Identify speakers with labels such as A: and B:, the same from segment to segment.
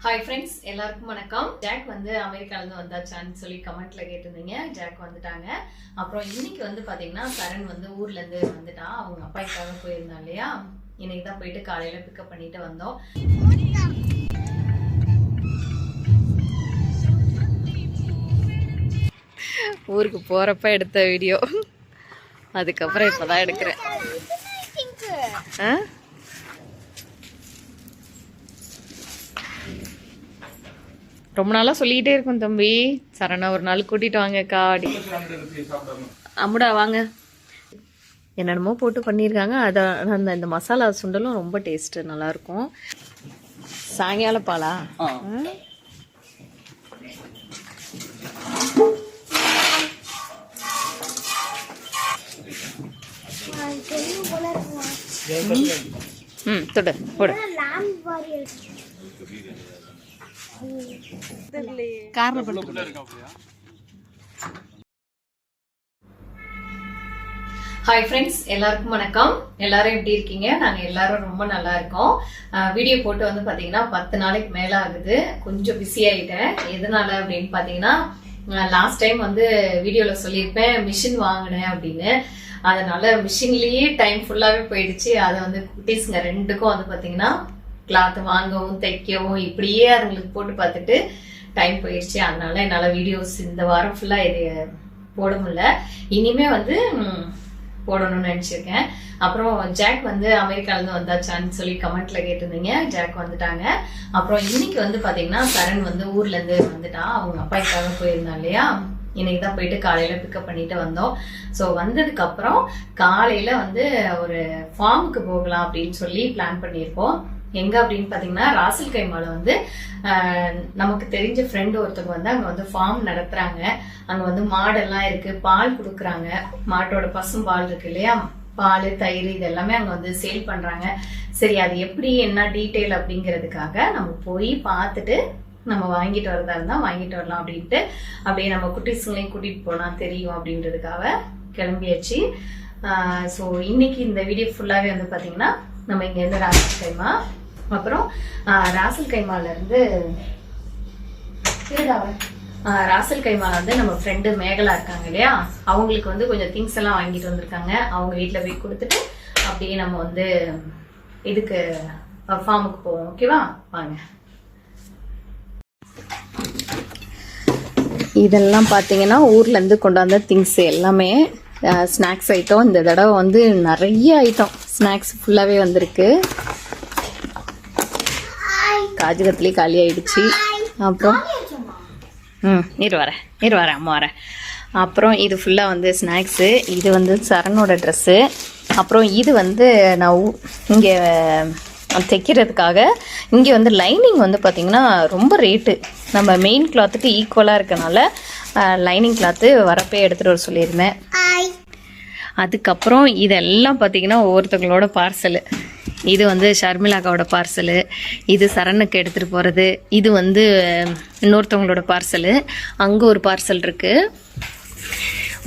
A: Hi friends எல்லாருக்கும் வணக்கம். Jack வந்து அமெரிக்காலேருந்து வந்தாச்சான்னு சொல்லி கமெண்ட்ல கேட்டிருந்தீங்க. ஜாக் வந்துட்டாங்க. அப்புறம் இன்னைக்கு வந்து பாத்தீங்கன்னா சரண் வந்து ஊர்லேருந்து வந்துட்டான் அவங்க அப்பாய்க்காக போயிருந்தான் இல்லையா? இன்னைக்கு தான் போயிட்டு காலையில் பிக்கப் பண்ணிட்டு வந்தோம். ஊருக்கு போகிறப்ப எடுத்த வீடியோ அதுக்கப்புறம் இப்போ தான் எடுக்கிறேன் ஆ? ரொம்ப நாளாக சொல்லிக்கிட்டே இருக்கும் தம்பி. சரணா ஒரு நாள் கூட்டிட்டு வாங்கக்கா. அப்படி அம்முடா வாங்க. என்னென்னமோ போட்டு பண்ணியிருக்காங்க. அதை அந்த இந்த மசாலா சுண்டலும் ரொம்ப டேஸ்ட்டு நல்லாயிருக்கும். சாயங்கால பாலா? ம். ம் தொடு போடு. கார்ல ஹாய் ஃப்ரெண்ட்ஸ் எல்லாருக்கும் வணக்கம். எல்லாரும் எப்படி இருக்கீங்க? நாங்கள் எல்லாரும் ரொம்ப நல்லா இருக்கோம். வீடியோ போட்டு வந்து பார்த்தீங்கன்னா பத்து நாளைக்கு மேலே ஆகுது. கொஞ்சம் பிஸி ஆகிட்டேன் எதனால அப்படின்னு பார்த்தீங்கன்னா லாஸ்ட் டைம் வந்து வீடியோவில் சொல்லியிருப்பேன் மிஷின் வாங்கினேன் அப்படின்னு. அதனால மிஷின்லேயே டைம் ஃபுல்லாகவே போயிடுச்சு. அதை வந்து குட்டீஸுங்க ரெண்டுக்கும் வந்து பார்த்தீங்கன்னா கிளாத் வாங்கவும் தைக்கவும் இப்படியே அதுங்களுக்கு போட்டு பார்த்துட்டு டைம் போயிடுச்சு. அதனால என்னால் வீடியோஸ் இந்த வாரம் ஃபுல்லாக இது போட முடியல. இனிமே வந்து போடணும்னு நினச்சிருக்கேன். அப்புறம் ஜாக் வந்து அமெரிக்காலேருந்து வந்தாச்சான்னு சொல்லி கமெண்ட்ல கேட்டிருந்தீங்க. ஜாக் வந்துட்டாங்க. அப்புறம் இன்னைக்கு வந்து பார்த்தீங்கன்னா சரண் வந்து ஊர்லேருந்து வந்துட்டான் அவங்க அப்பாய்க்காக போயிருந்தான் இல்லையா? இன்னைக்கு தான் போயிட்டு காலையில பிக்கப் பண்ணிட்டு வந்தோம். ஸோ வந்ததுக்கு அப்புறம் காலையில வந்து ஒரு ஃபார்முக்கு போகலாம் அப்படின்னு சொல்லி பிளான் பண்ணியிருக்கோம். எங்க அப்படின்னு பாத்தீங்கன்னா ராசல் கைமால வந்து நமக்கு தெரிஞ்ச ஃப்ரெண்டு ஒருத்தவங்க வந்து அங்க வந்து ஃபார்ம் நடத்துறாங்க. அங்க வந்து மாடெல்லாம் இருக்கு பால் கொடுக்குறாங்க. மாட்டோட பசும் பால் இருக்கு இல்லையா? பால் தயிர் இது எல்லாமே அங்க வந்து சேல் பண்றாங்க. சரி அது எப்படி என்ன டீட்டெயில் அப்படிங்கிறதுக்காக நம்ம போய் பார்த்துட்டு நம்ம வாங்கிட்டு வரதா இருந்தா வாங்கிட்டு வரலாம் அப்படின்ட்டு அப்படியே நம்ம குட்டீஸுங்களையும் கூட்டிட்டு போனா தெரியும் அப்படின்றதுக்காக கிளம்பியாச்சு. ஸோ இன்னைக்கு இந்த வீடியோ ஃபுல்லாகவே வந்து பார்த்தீங்கன்னா நம்ம இங்கேருந்து ராசி ராசல் கைமா அப்புறம் ராசல் கைமால இருந்து ராசல் கைமா வந்து நம்ம ஃப்ரெண்டு மேகலா இருக்காங்க இல்லையா? அவங்களுக்கு வந்து கொஞ்சம் திங்ஸ் எல்லாம் வாங்கிட்டு வந்திருக்காங்க. அவங்க வீட்டில் போய் கொடுத்துட்டு அப்படியே நம்ம வந்து இதுக்கு ஃபார்முக்கு போவோம். ஓகேவா வாங்க. இதெல்லாம் பார்த்தீங்கன்னா ஊர்லேருந்து கொண்டாந்த திங்ஸ் எல்லாமே ஸ்நாக்ஸ் ஐட்டம் இந்த தடவை வந்து நிறைய ஐட்டம் ஸ்நாக்ஸ் ஃபுல்லாகவே வந்திருக்கு. காஜு கத்திலி காலி ஆயிடுச்சு அப்புறம் ம் இரு வரேன் இரு வரேன் அம்மா வரேன் அப்புறம் இது ஃபுல்லாக வந்து ஸ்நாக்ஸு இது வந்து சரணோட ட்ரெஸ்ஸு அப்புறம் இது வந்து நான் இங்கே தைக்கிறதுக்காக இங்கே வந்து லைனிங் வந்து பார்த்திங்கன்னா ரொம்ப ரேட்டு நம்ம மெயின் கிளாத்துக்கு ஈக்குவலாக இருக்கனால லைனிங் கிளாத்து வரப்பே எடுத்துகிட்டு வர சொல்லியிருந்தேன். அதுக்கப்புறம் இதெல்லாம் பார்த்தீங்கன்னா ஒவ்வொருத்தவங்களோட பார்சலு இது வந்து ஷர்மிளாக்காவோட பார்சலு இது சரணுக்கு எடுத்துகிட்டு போகிறது இது வந்து இன்னொருத்தவங்களோட பார்சலு. அங்கே ஒரு பார்சல் இருக்குது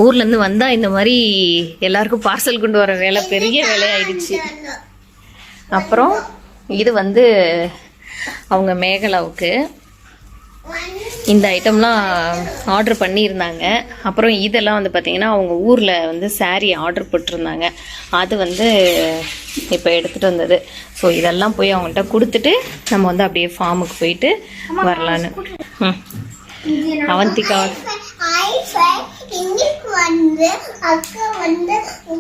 A: ஊர்லேருந்து வந்தால் இந்த மாதிரி எல்லாருக்கும் பார்சல் கொண்டு வர வேலை பெரிய வேலையாயிடுச்சு அப்புறம் இது வந்து அவங்க மேகலாவுக்கு. இந்த ஐட்டம்லாம் ஆர்டர் பண்ணியிருந்தாங்க. அப்புறம் இதெல்லாம் வந்து பார்த்திங்கன்னா அவங்க ஊரில் வந்து saree ஆர்டர் போட்டிருந்தாங்க. அது வந்து இப்போ எடுத்துகிட்டு வந்தது. ஸோ இதெல்லாம் போய் அவங்கள்ட்ட கொடுத்துட்டு நம்ம வந்து அப்படியே ஃபார்முக்கு போயிட்டு வரலான்னு. ம். அவந்திகா.
B: இன்னைக்கு வந்து அக்கா வந்து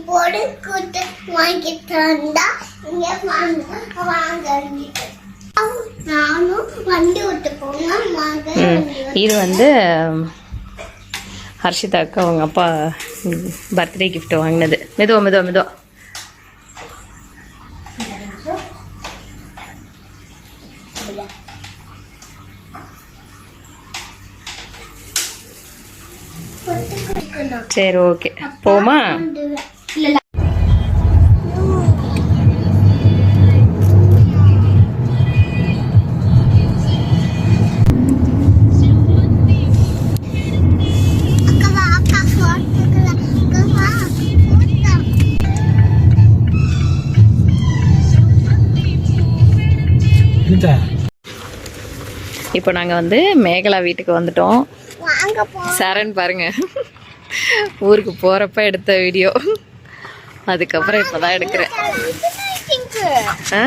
B: பொடி கூட்டு வாங்கிட்டு வந்தா இங்க வாங்க வாங்க.
A: இது வந்து ஹர்ஷிதாவுக்கு அவங்க அப்பா பர்த்டே gift வாங்கினது. மெதுவா மெதுவா மெதுவா. சரி ஓகே. போமா? இப்போ நாங்கள் வந்து மேகலா வீட்டுக்கு வந்துட்டோம். சரண் பாருங்க. ஊருக்கு போகிறப்ப எடுத்த வீடியோ. அதுக்கப்புறம் இப்போ தான் எடுக்கிறேன். ஆ?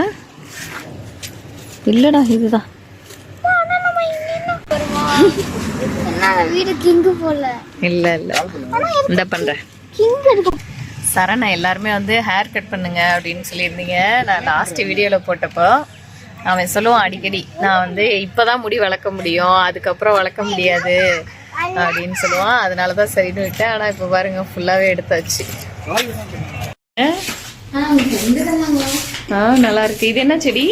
A: இல்லைடா இதுதான். இல்லை இல்லை. இந்த பண்ணுறேன் சரணா எல்லாருமே வந்து ஹேர் கட் பண்ணுங்க அப்படின்னு சொல்லியிருந்தீங்க. நான் லாஸ்ட் வீடியோவில் போட்டப்போ அவன் சொல்லுவான் அடிக்கடி நான் வந்து இப்போதான் முடி வளர்க்க முடியும் அதுக்கப்புறம் வளர்க்க முடியாது அப்படின்னு சொல்லுவான். அதனால தான் சரின்னு விட்டேன். ஆனால் இப்போ பாருங்க ஃபுல்லாகவே எடுத்தாச்சு. ஆ? ஆ நல்லா இருக்கு. இது என்ன செடி?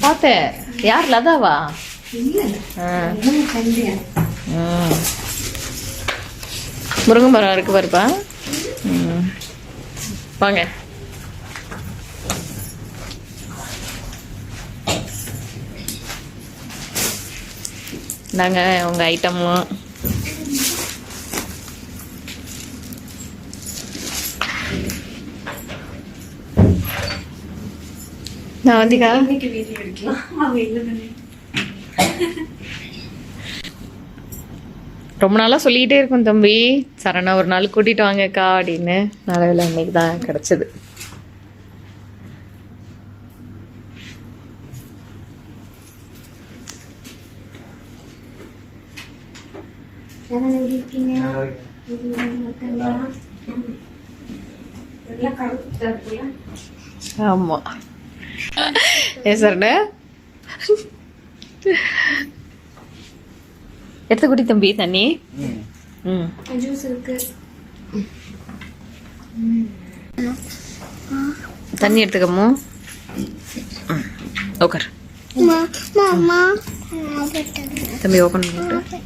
A: பார்த்தேன். யார் லதாவா. முருங்கை மரம் இருக்கு பாருப்பா. ம். வாங்க. நாங்கள் உங்க ஐட்டமும் நான் வந்திக்கா ரொம்ப நாளாக சொல்லிக்கிட்டே இருக்கும் தம்பி. சரணா ஒரு நாள் கூட்டிட்டு வாங்கக்கா அப்படின்னு. நல்ல இன்னைக்கு தான் கிடச்சிது. ஆமா. ஏ சரண எடுத்து குடி தம்பி தண்ணி. ம்.
B: ஜூஸ் இருக்கு
A: தண்ணி எடுத்துக்கமோ ஓகர் தம்பி ஓபன் பண்ணிட்டு.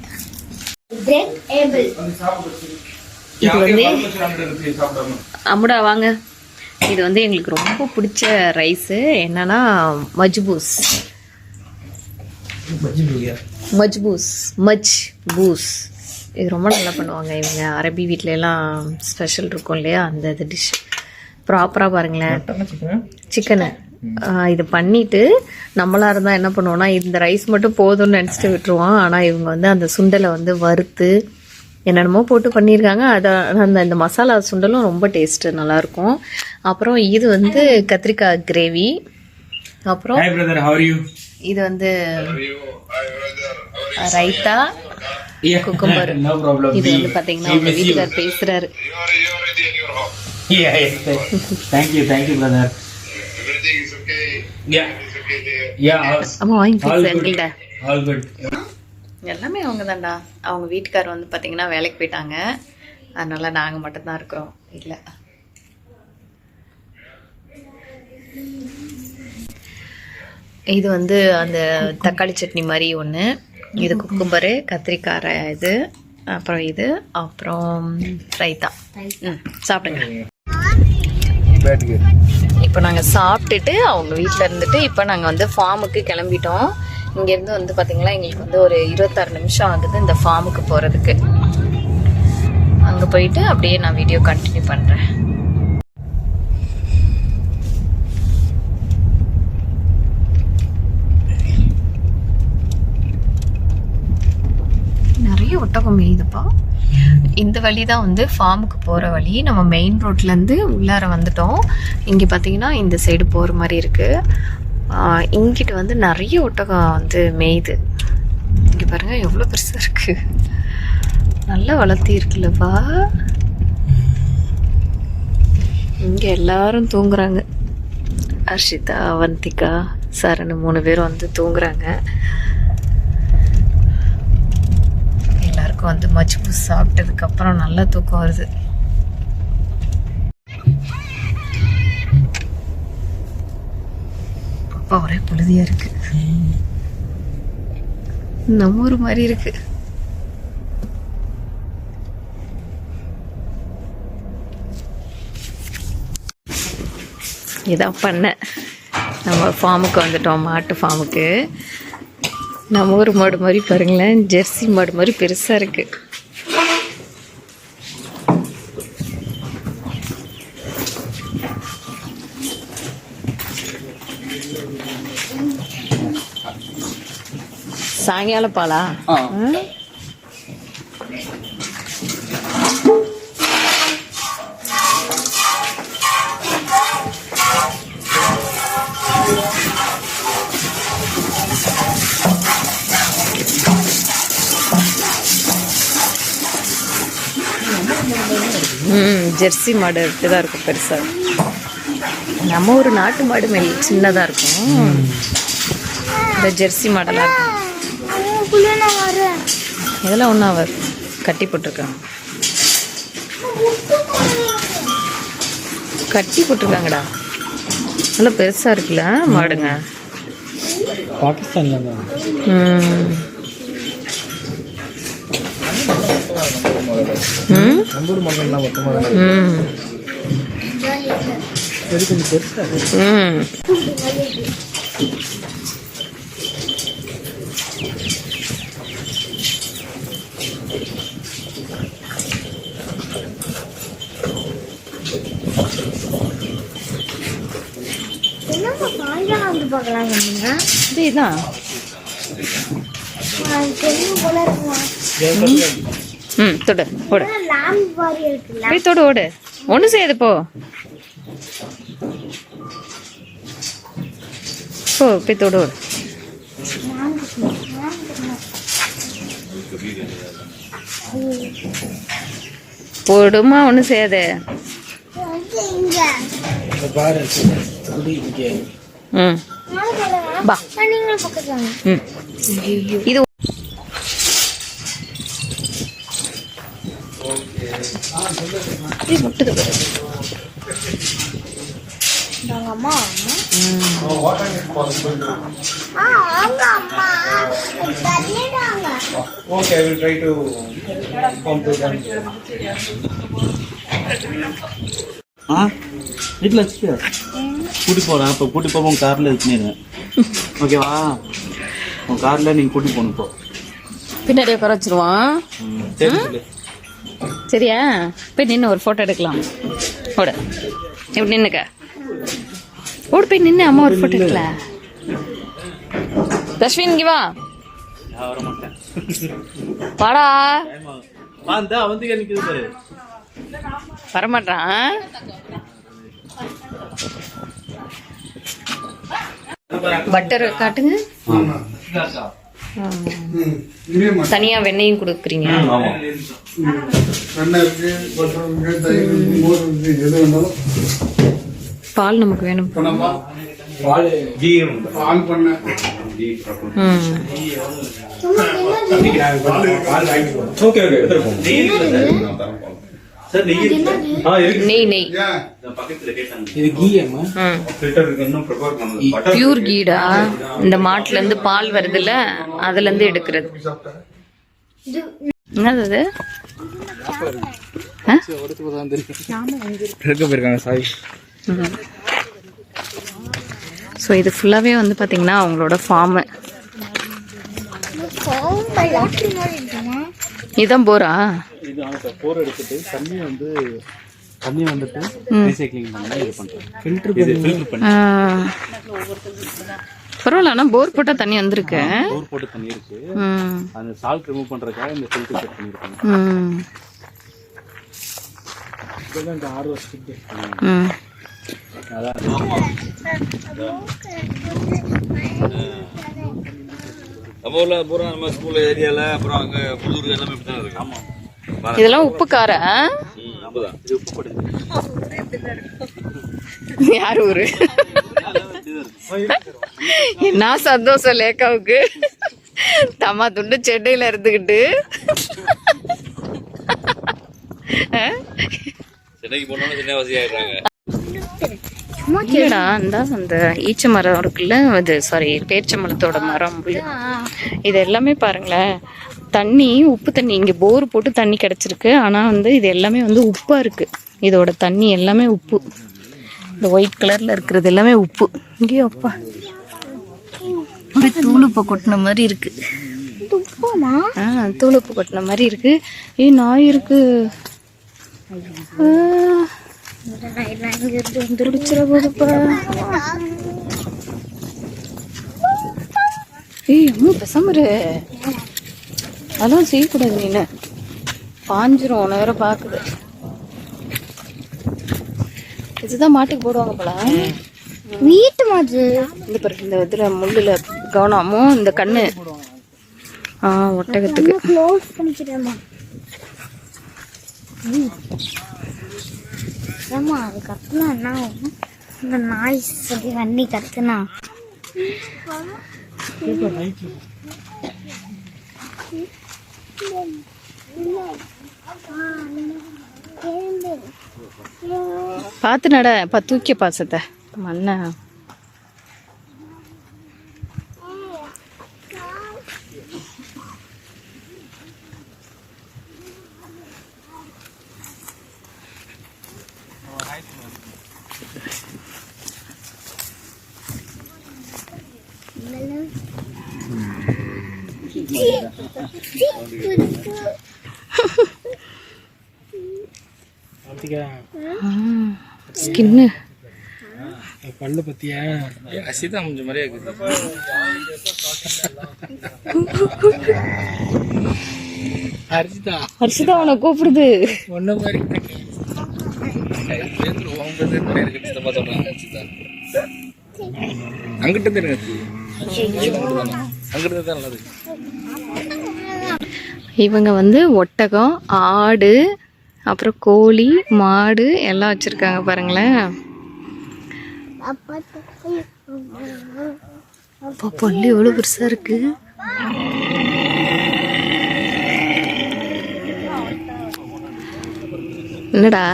A: இது வந்து அம்முடா வாங்க. இது வந்து எங்களுக்கு ரொம்ப பிடிச்ச ரைஸு. என்னன்னா மஜ்பூஸ். மஜ்பூஸ் மஜ் பூஸ் இது ரொம்ப நல்லா பண்ணுவாங்க இவங்க. அரபி வீட்ல எல்லாம் ஸ்பெஷல் இருக்கும் இல்லையா? அந்த இது டிஷ் ப்ராப்பராக பாருங்களேன். சிக்கனு இது பண்ணிட்டு நம்மளா இருந்தால் என்ன பண்ணுவோம்னா இந்த ரைஸ் மட்டும் போதும்னு நினச்சிட்டு விட்டுருவோம். ஆனால் இவங்க வந்து அந்த சுண்டலை வந்து வறுத்து என்னென்னமோ போட்டு பண்ணியிருக்காங்க. அதை அந்த இந்த மசாலா சுண்டலும் ரொம்ப டேஸ்ட்டு நல்லாயிருக்கும். அப்புறம் இது வந்து கத்திரிக்காய் கிரேவி அப்புறம் இது வந்து ரைத்தா
C: problem.
A: இது வந்து பார்த்தீங்கன்னா
C: we
A: உங்க
C: miss you.
A: வீட்டுக்கார் பேசுறாரு
C: Yeah, yes, sir. thank you, thank you, brother.
D: Everything is okay.
C: Yeah, yeah, all,
A: அம்மா வாங்கி
C: all good.
A: எங்கள்கிட்ட
C: All good.
A: எல்லாமே அவங்க தான்டா அவங்க வீட்டுக்கார் வந்து பார்த்தீங்கன்னா வேலைக்கு போயிட்டாங்க அதனால நாங்கள் மட்டும்தான் இருக்கிறோம் இல்லை இது வந்து அந்த தக்காளி சட்னி மாதிரி ஒன்று இது குக்கும்பரு கத்திரிக்காய் இது அப்புறம் இது அப்புறம் ரைத்தா. ம் சாப்பிடுங்க. இப்போ நாங்கள் சாப்பிட்டுட்டு அவங்க வீட்டில் இருந்துட்டு இப்போ நாங்கள் வந்து ஃபார்முக்கு கிளம்பிட்டோம். இங்கேருந்து வந்து பார்த்தீங்கன்னா எங்களுக்கு வந்து ஒரு இருபத்தாறு நிமிஷம் ஆகுது இந்த ஃபார்முக்கு போகிறதுக்கு அங்கே போயிட்டு அப்படியே நான் வீடியோ கண்டினியூ பண்ணுறேன் நிறைய ஒட்டகம் மேயுதுப்பா இந்த வழி தான் வந்து ஃபார்முக்கு போகிற வழி. நம்ம மெயின் ரோட்லேருந்து உள்ளார வந்துட்டோம். இங்கே பார்த்தீங்கன்னா இந்த சைடு போகிற மாதிரி இருக்குது இங்கிட்டு வந்து நிறைய ஒட்டகம் வந்து மேயுது. இங்கே பாருங்கள் எவ்வளோ பெருசாக இருக்குது நல்லா வளர்த்தி இருக்குல்லப்பா. இங்கே எல்லாரும் தூங்குறாங்க. அர்ஷிதா அவந்திகா சரண் மூணு பேரும் வந்து தூங்குறாங்க. எல்லாருக்கும் வந்து மஜ்பூஸ் சாப்பிட்டதுக்கு அப்புறம் நல்லா தூக்கம் வருது. அப்பா ஒரே புழுதியா இருக்கு. நம்ம ஊர் மாதிரி இருக்கு. இதான் பண்ணேன் நம்ம ஃபார்முக்கு வந்துட்டோம் மாட்டு ஃபார்முக்கு நம்ம ஊர் மாடு மாதிரி பாருங்களேன். ஜெர்சி மாடு மாதிரி பெருசாக இருக்கு. சாயங்கால பாலா? ஜெர்சி மாடு இப்படிதான் இருக்கும் பெருசா. நம்ம ஒரு நாட்டு மாடு மெல் சின்னதா இருக்கும். இந்த ஜெர்சி மாடெல்லாம் இருக்கும். இதெல்லாம் ஒன்றும் அவர் கட்டி போட்டிருக்காங்க. கட்டி போட்டிருக்காங்கடா. நல்லா பெருசா இருக்குல்ல மாடுங்க.
C: பாகிஸ்தான்ல தான்
A: ம்.
C: நம்பூர் மகன்லாம் மொத்தமாக
A: ம்.
C: இது கொஞ்சம் பெருசா இருக்கு
A: ம். தொடு ஓடு. போய் தொடு ஓடு. ஒன்றும் செய்யாது போ. போ போய் தொடு ஓடு. போடுமா ஒன்றும் செய்யாது. ம். பா. ம். இது இது முட்டுது
B: அம்மா
C: okay I will try to come to them
E: ஆ? வீட்டில் வச்சுக்க கூட்டி போகிறேன் இப்போ கூட்டி உன் காரில் வச்சுருங்க ஓகேவா உன் காரில் நீங்கள் கூட்டி போகணும் இப்போ
A: பின்னாடி உட்கார வச்சிருவான்
E: ம், சரி சொல்லு
A: சரியா? போய் நின்று ஒரு ஃபோட்டோ எடுக்கலாம். ஓட. இப்படி நின்னுக்க. ஓடு போய் நின்று அம்மா ஒரு ஃபோட்டோ எடுக்கல. தஸ்வின் இங்க வா. வாடா. வரமாட்டான். பட்டர் காட்டுங்க. தனியா வெண்ணெயும் கொடுக்குறீங்க. பால் நமக்கு வேணும்.
F: பண்ணமா
C: பால் ஜி
F: ஆன் பண்ண.
A: ம்.
C: பால் வாங்கிட்டு போறோம் ஓகே ஓகே
E: சார் நெய் இருக்கு ஆ இருக்கு.
A: நெய் நெய்.
E: இந்த பக்கத்தில் கேட்டாங்க.
C: இது கீ அம்மா?
A: ம்
E: ஃபில்டர் இருக்கு இன்னும் ப்ரிப்பேர் பண்ணல. பட்டர்
A: பியூர் கீடா? இந்த மாட்டுல இருந்து பால் வருதுல்ல அதுல இருந்து எடுக்கிறது என்னது அது? ஆ?
C: எடுக்க போயிருக்காங்க சாய்
A: ஸோ இது ஃபுல்லாகவே வந்து பார்த்தீங்கன்னா அவங்களோட ஃபார்மு இதுதான் போரா?
E: இது ஆனால் போர் எடுத்துட்டு தண்ணி வந்து தண்ணி வந்துட்டு ரீசைக்ளிங் பண்ணி இது பண்ணுறேன் ஃபில்டர் இது ஃபில்டர் பண்ணி.
A: ஆ. பரவாயில்ல ஆனால் போர் போட்டால் தண்ணி வந்திருக்கு.
E: போர் போட்டு தண்ணி இருக்கு. அந்த சால்ட் ரிமூவ் பண்ணுறதுக்காக இந்த ஃபில்டர் செட் பண்ணியிருக்காங்க இந்த ஆறு வருஷத்துக்கு.
A: ம்.
G: நம்ம ஊர்ல பூரா நம்ம ஸ்கூல் ஏரியால அப்புறம் அங்க புதூர் எல்லாமே இப்படி தான் இருக்கு. ஆமா.
A: இதெல்லாம் உப்பு கார யார் ஊரு? என்ன சந்தோஷம் லேக்காவுக்கு தம்மா துண்டு சென்னையில இருந்துக்கிட்டு?
G: சென்னைக்கு போனோம்னா சின்னவாசி ஆயிடுறாங்க
A: இல்லடா இந்த அந்த ஈச்ச மரம் இருக்குல்ல அது சாரி பேச்ச மரத்தோட மரம். இது எல்லாமே பாருங்களேன். தண்ணி உப்பு தண்ணி. இங்கே போர் போட்டு தண்ணி கிடச்சிருக்கு. ஆனால் வந்து இது எல்லாமே வந்து உப்பாக இருக்குது இதோட தண்ணி எல்லாமே உப்பு. இந்த ஒயிட் கலரில் இருக்கிறது எல்லாமே உப்பு. இங்கேயோ அப்பா. ஒரு தூளுப்பை கொட்டின மாதிரி இருக்கு.
B: துப்பமா
A: ஆ தூளுப்பு கொட்டின மாதிரி இருக்கு. ஏய் நாய் இருக்கு. ஆ, பிடிச்சிட போதுப்பா ஏய் அம்மா பெசாமரு. அதெல்லாம் செய்யக்கூடாது நீனு. பாஞ்சிரும் உன வேற பாக்குது. இதுதான் மாட்டுக்கு போடுவாங்க போல.
B: வீட்டு மாது
A: இந்த பாரு இந்த இதுல முள்ளுல கவனமும் இந்த கண்ணு. ஆ ஒட்டகத்துக்கு.
B: க்ளோஸ் அதுக்கப்புறம் ஏம்மா அது என்ன ஆகும்? இந்த நாய் சொல்லி வண்டி கத்துனா.
A: பார்த்து நட பா பாசத்தை மண்ணை. ஸ்கின்னு.
C: பல்லு பத்தியா
E: அசிதா கொஞ்சம் மாதிரியே இருக்குது.
C: அரிசிதா.
A: ஹர்ஷிதா உன்னை கூப்பிடுது.
C: ஒன்ன மாதிரி.
E: அங்கிட்ட அங்கிட்ட தான் நல்லது
A: இவங்க வந்து ஒட்டகம் ஆடு அப்புறம் கோழி மாடு எல்லாம் வச்சிருக்காங்க பாருங்களேன். அப்பா பல்லு எவ்வளவு பெருசா இருக்கு? என்னடா?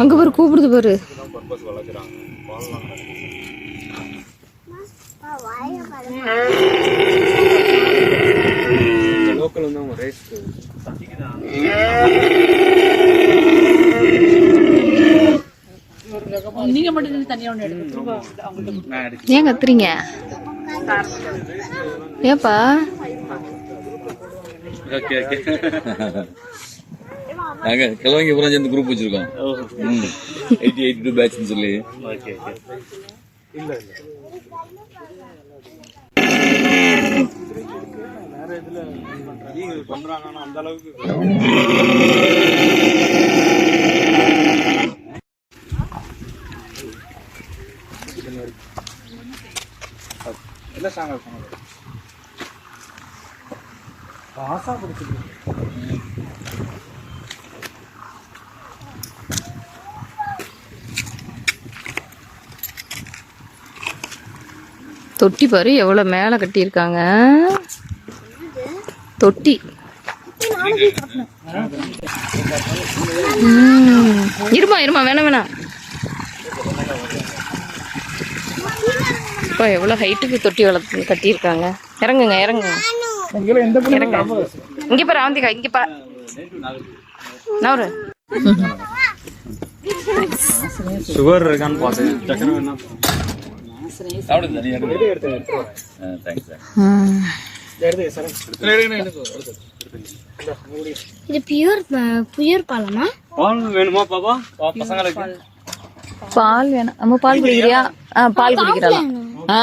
A: அங்க பாரு கூப்பிடுது பாரு.
C: லோக்கல் வந்து அவங்க ரேஸ்
A: ஏன் கத்துறீங்க? ஏப்பா?
G: ஓகே ஓகே நாங்க கிழவங்க பூரா சேர்ந்து குரூப் வச்சிருக்கோம். எயிட்டி எயிட்டி டூ பேட்ச்னு சொல்லி.
E: ஓகே ஓகே
C: பண்றாங்கன்னா அந்த அளவுக்கு சாங்க ஆசா பிடிச்சிருக்கு
A: தொட்டி பாரு எவ்வளோ மேலே கட்டியிருக்காங்க. தொட்டி. இருமா இருமா வேணாம் வேணாம். இப்போ எவ்வளோ ஹைட்டுக்கு தொட்டி வளர்த்து கட்டியிருக்காங்க. இறங்குங்க இறங்குங்க. இறங்க. இங்கே பாரு அவந்திகா இங்கே பா. நவரு
C: சுகர் இருக்கான்னு பார்த்தேன்.
B: இது பியூர் பியூர் பாலமா?
C: பால் வேணுமா பாப்பா பசங்களுக்கு.
A: பால். வேணாம் நம்ம பால் குடிக்கிறியா? ஆ பால் குடிக்கிறா ஆ?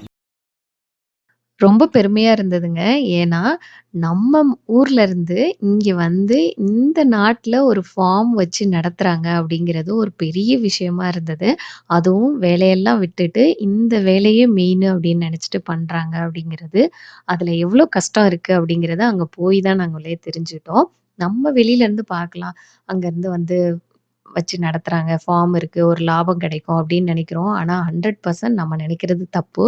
A: ரொம்ப பெருமையா இருந்ததுங்க. ஏன்னா நம்ம ஊர்ல இருந்து இங்க வந்து இந்த நாட்டில் ஒரு ஃபார்ம் வச்சு நடத்துறாங்க அப்படிங்கிறது ஒரு பெரிய விஷயமா இருந்தது. அதுவும் வேலையெல்லாம் விட்டுட்டு இந்த வேலையே மெயின் அப்படின்னு நினச்சிட்டு பண்றாங்க அப்படிங்கிறது அதுல எவ்வளோ கஷ்டம் இருக்கு அப்படிங்கிறத அங்க போய் தான் நாங்களே தெரிஞ்சுட்டோம் நம்ம வெளியில இருந்து பார்க்கலாம். அங்கேருந்து வந்து வச்சு நடத்துகிறாங்க ஃபார்ம் இருக்குது ஒரு லாபம் கிடைக்கும் அப்படின்னு நினைக்கிறோம். ஆனால் ஹண்ட்ரட் பர்சன்ட் நம்ம நினைக்கிறது தப்பு.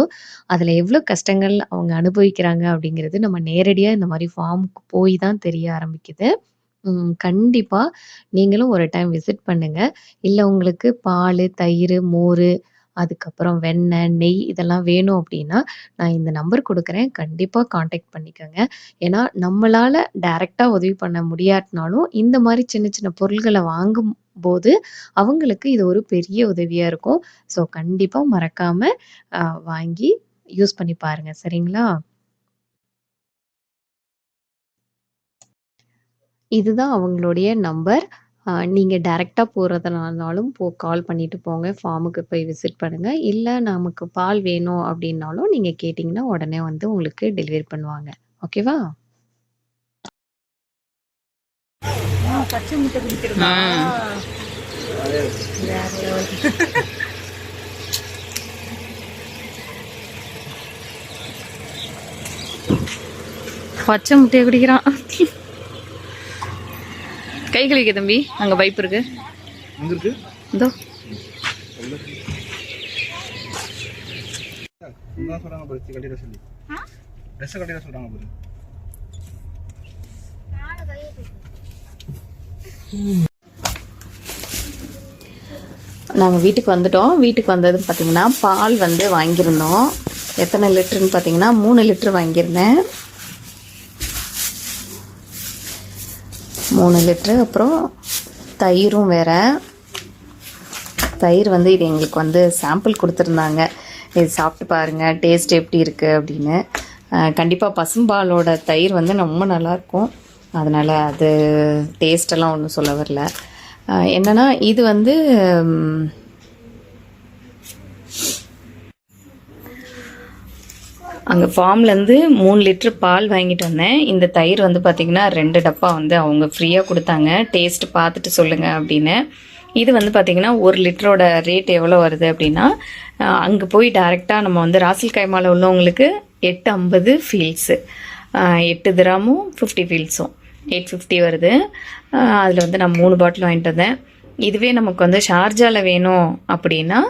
A: அதில் எவ்வளோ கஷ்டங்கள் அவங்க அனுபவிக்கிறாங்க அப்படிங்கிறது நம்ம நேரடியாக இந்த மாதிரி ஃபார்முக்கு போய் தான் தெரிய ஆரம்பிக்குது. கண்டிப்பாக நீங்களும் ஒரு டைம் விசிட் பண்ணுங்கள் இல்லை உங்களுக்கு பால் தயிர் மோர் அதுக்கப்புறம் வெண்ணெய் நெய் இதெல்லாம் வேணும் அப்படின்னா நான் இந்த நம்பர் கொடுக்குறேன். கண்டிப்பாக காண்டாக்ட் பண்ணிக்கோங்க. ஏன்னா நம்மளால் டைரெக்டாக உதவி பண்ண முடியாட்டினாலும் இந்த மாதிரி சின்ன சின்ன பொருள்களை வாங்கும் போது அவங்களுக்கு இது ஒரு பெரிய உதவியாக இருக்கும். ஸோ கண்டிப்பாக மறக்காமல் வாங்கி யூஸ் பண்ணி பாருங்க. சரிங்களா? இதுதான் அவங்களுடைய நம்பர் நீங்கள் டைரெக்டாக போகிறதுனாலும் போ கால் பண்ணிட்டு போங்க. ஃபார்முக்கு போய் விசிட் பண்ணுங்கள் இல்லை நமக்கு பால் வேணும் அப்படின்னாலும் நீங்கள் கேட்டிங்கன்னா உடனே வந்து உங்களுக்கு டெலிவரி பண்ணுவாங்க. ஓகேவா பச்சை முட்டையை குடிக்கிறான். கை கழுவிக்க தம்பி அங்கே பைப் இருக்கு. இதோ.
E: சொல்றாங்க பாரு கட்டிட சொல்லி ட்ரெஸ் கட்டிட சொல்றாங்க பாரு
A: நாங்கள் வீட்டுக்கு வந்துட்டோம். வீட்டுக்கு வந்தது பார்த்தீங்கன்னா பால் வந்து வாங்கியிருந்தோம். எத்தனை லிட்டருன்னு பார்த்தீங்கன்னா மூணு லிட்டர் வாங்கியிருந்தேன். மூணு லிட்டரு அப்புறம் தயிரும் வேறு. தயிர் வந்து இது எங்களுக்கு வந்து சாம்பிள் கொடுத்துருந்தாங்க. இது சாப்பிட்டு பாருங்கள் டேஸ்ட் எப்படி இருக்குது அப்படின்னு. கண்டிப்பாக பசும்பாலோட தயிர் வந்து ரொம்ப நல்லாயிருக்கும் அதனால் அது டேஸ்டெல்லாம் ஒன்றும் சொல்ல வரல. என்னென்னா இது வந்து அங்கே ஃபார்ம்லேருந்து மூணு லிட்ரு பால் வாங்கிட்டு வந்தேன். இந்த தயிர் வந்து பார்த்திங்கன்னா ரெண்டு டப்பா வந்து அவங்க ஃப்ரீயாக கொடுத்தாங்க. டேஸ்ட் பார்த்துட்டு சொல்லுங்கள் அப்படின்னு. இது வந்து பார்த்திங்கன்னா ஒரு லிட்டரோட ரேட் எவ்வளோ வருது அப்படின்னா அங்கே போய் டைரெக்டாக நம்ம வந்து ராசில் கைமாவில் உள்ளவங்களுக்கு எட்டு ஐம்பது ஃபீல்ஸு எட்டு திராமும் ஃபிஃப்டி ஃபீல்ஸும் எயிட் ஃபிஃப்டி வருது. அதில் வந்து நான் மூணு பாட்டில் வாங்கிட்டு வந்தேன். இதுவே நமக்கு வந்து ஷார்ஜாவில் வேணும் அப்படின்னா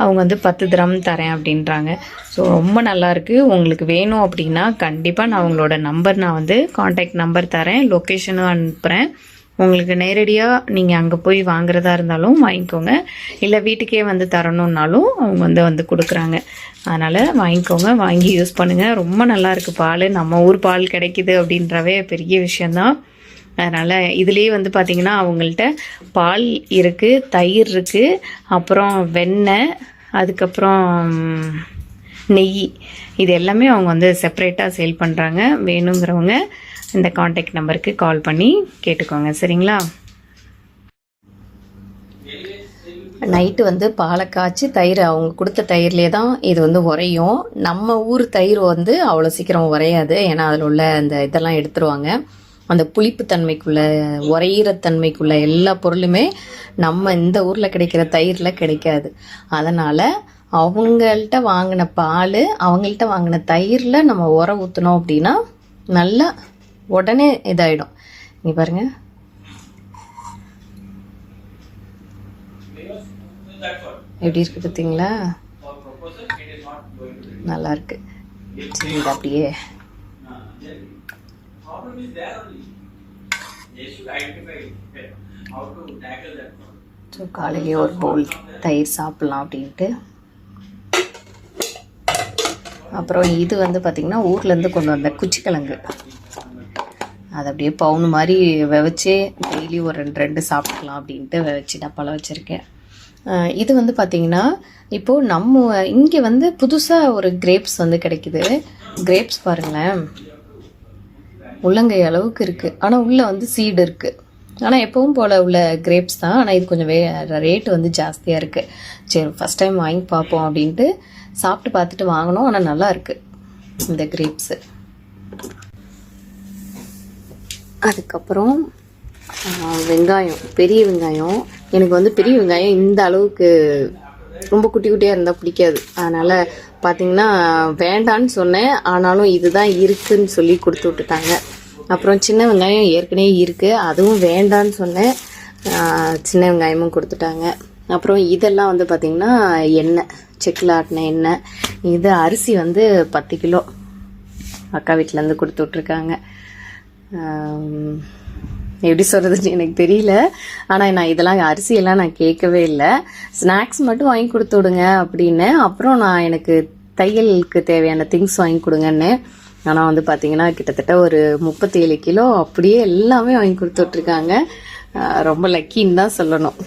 A: அவங்க வந்து பத்து திரம் தரேன் அப்படின்றாங்க. ஸோ ரொம்ப நல்லாயிருக்கு உங்களுக்கு வேணும் அப்படின்னா கண்டிப்பாக நான் உங்களோட நம்பர் நான் வந்து காண்டாக்ட் நம்பர் தரேன் லொக்கேஷனும் அனுப்புகிறேன் உங்களுக்கு நேரடியாக நீங்கள் அங்கே போய் வாங்குறதா இருந்தாலும் வாங்கிக்கோங்க. இல்லை வீட்டுக்கே வந்து தரணுன்னாலும் அவங்க வந்து வந்து கொடுக்குறாங்க. அதனால் வாங்கிக்கோங்க. வாங்கி யூஸ் பண்ணுங்கள் ரொம்ப நல்லாயிருக்கு பால். நம்ம ஊர் பால் கிடைக்குது அப்படின்றவே பெரிய விஷயந்தான் அதனால் இதுலேயே வந்து பார்த்திங்கன்னா அவங்கள்ட்ட பால் இருக்குது தயிர் இருக்குது அப்புறம் வெண்ணெய் அதுக்கப்புறம் நெய் இது எல்லாமே அவங்க வந்து செப்பரேட்டாக சேல் பண்ணுறாங்க வேணுங்கிறவங்க இந்த காண்டாக்ட் நம்பருக்கு கால் பண்ணி கேட்டுக்கோங்க. சரிங்களா? நைட்டு வந்து பாலை காய்ச்சி தயிர். அவங்க கொடுத்த தயிர்லேயே தான் இது வந்து உரையும் நம்ம ஊர் தயிர் வந்து அவ்வளோ சீக்கிரம் உரையாது ஏன்னா அதில் உள்ள அந்த இதெல்லாம் எடுத்துருவாங்க. அந்த புளிப்பு தன்மைக்குள்ள உரையிற தன்மைக்குள்ள எல்லா பொருளுமே நம்ம இந்த ஊரில் கிடைக்கிற தயிரில் கிடைக்காது. அதனால் அவங்கள்ட்ட வாங்கின பால் அவங்கள்ட்ட வாங்கின தயிரில் நம்ம உர ஊற்றினோம் அப்படின்னா நல்லா உடனே இதாயிடும். நீ பாருங்கள் எப்படி இருக்கு பார்த்தீங்களா நல்லா இருக்கு. சரி இது அப்படியே. ஸோ காலையிலேயே ஒரு பவுல் தயிர் சாப்பிட்லாம் அப்படின்ட்டு. அப்புறம் இது வந்து பார்த்திங்கன்னா ஊர்லேருந்து கொண்டு வந்த குச்சிக்கிழங்கு. அதை அப்படியே பவுன் மாதிரி விவச்சு டெய்லி ஒரு ரெண்டு ரெண்டு சாப்பிட்டுக்கலாம் அப்படின்ட்டு விவச்சு டப்பால வச்சுருக்கேன். இது வந்து பார்த்திங்கன்னா இப்போது நம்ம இங்கே வந்து புதுசாக ஒரு கிரேப்ஸ் வந்து கிடைக்குது. கிரேப்ஸ் பாருங்களேன். உள்ளங்கை அளவுக்கு இருக்குது ஆனால் உள்ளே வந்து சீடு இருக்குது ஆனால் எப்பவும் போல் உள்ள கிரேப்ஸ் தான். ஆனால் இது கொஞ்சம் வே ரேட்டு வந்து ஜாஸ்தியாக இருக்குது சரி ஃபஸ்ட் டைம் வாங்கி பார்ப்போம் அப்படின்ட்டு சாப்பிட்டு பார்த்துட்டு வாங்கினோம். ஆனால் நல்லா இருக்குது இந்த கிரேப்ஸு அதுக்கப்புறம் வெங்காயம் பெரிய வெங்காயம். எனக்கு வந்து பெரிய வெங்காயம் இந்த அளவுக்கு ரொம்ப குட்டி குட்டியாக இருந்தால் பிடிக்காது. அதனால் பார்த்தீங்கன்னா வேண்டான்னு சொன்னேன். ஆனாலும் இதுதான் இருக்குன்னு சொல்லி கொடுத்து விட்டுட்டாங்க. அப்புறம் சின்ன வெங்காயம் ஏற்கனவே இருக்குது அதுவும் வேண்டான்னு சொன்னேன். சின்ன வெங்காயமும் கொடுத்துட்டாங்க. அப்புறம் இதெல்லாம் வந்து பார்த்திங்கன்னா எண்ணெய் செக்கில் ஆட்டின எண்ணெய். இது அரிசி வந்து பத்து கிலோ. அக்கா வீட்டிலேருந்து கொடுத்து விட்ருக்காங்க எப்படி சொல்கிறதுன்னு எனக்கு தெரியல. ஆனால் நான் இதெல்லாம் அரிசியெல்லாம் நான் கேட்கவே இல்லை. ஸ்நாக்ஸ் மட்டும் வாங்கி கொடுத்து விடுங்க அப்படின்னு. அப்புறம் நான் எனக்கு தையலுக்கு தேவையான திங்ஸ் வாங்கி கொடுங்கன்னு. ஆனால் வந்து பார்த்தீங்கன்னா கிட்டத்தட்ட ஒரு முப்பத்தேழு கிலோ அப்படியே எல்லாமே வாங்கி கொடுத்துட்ருக்காங்க ரொம்ப லக்கின்னு தான் சொல்லணும்.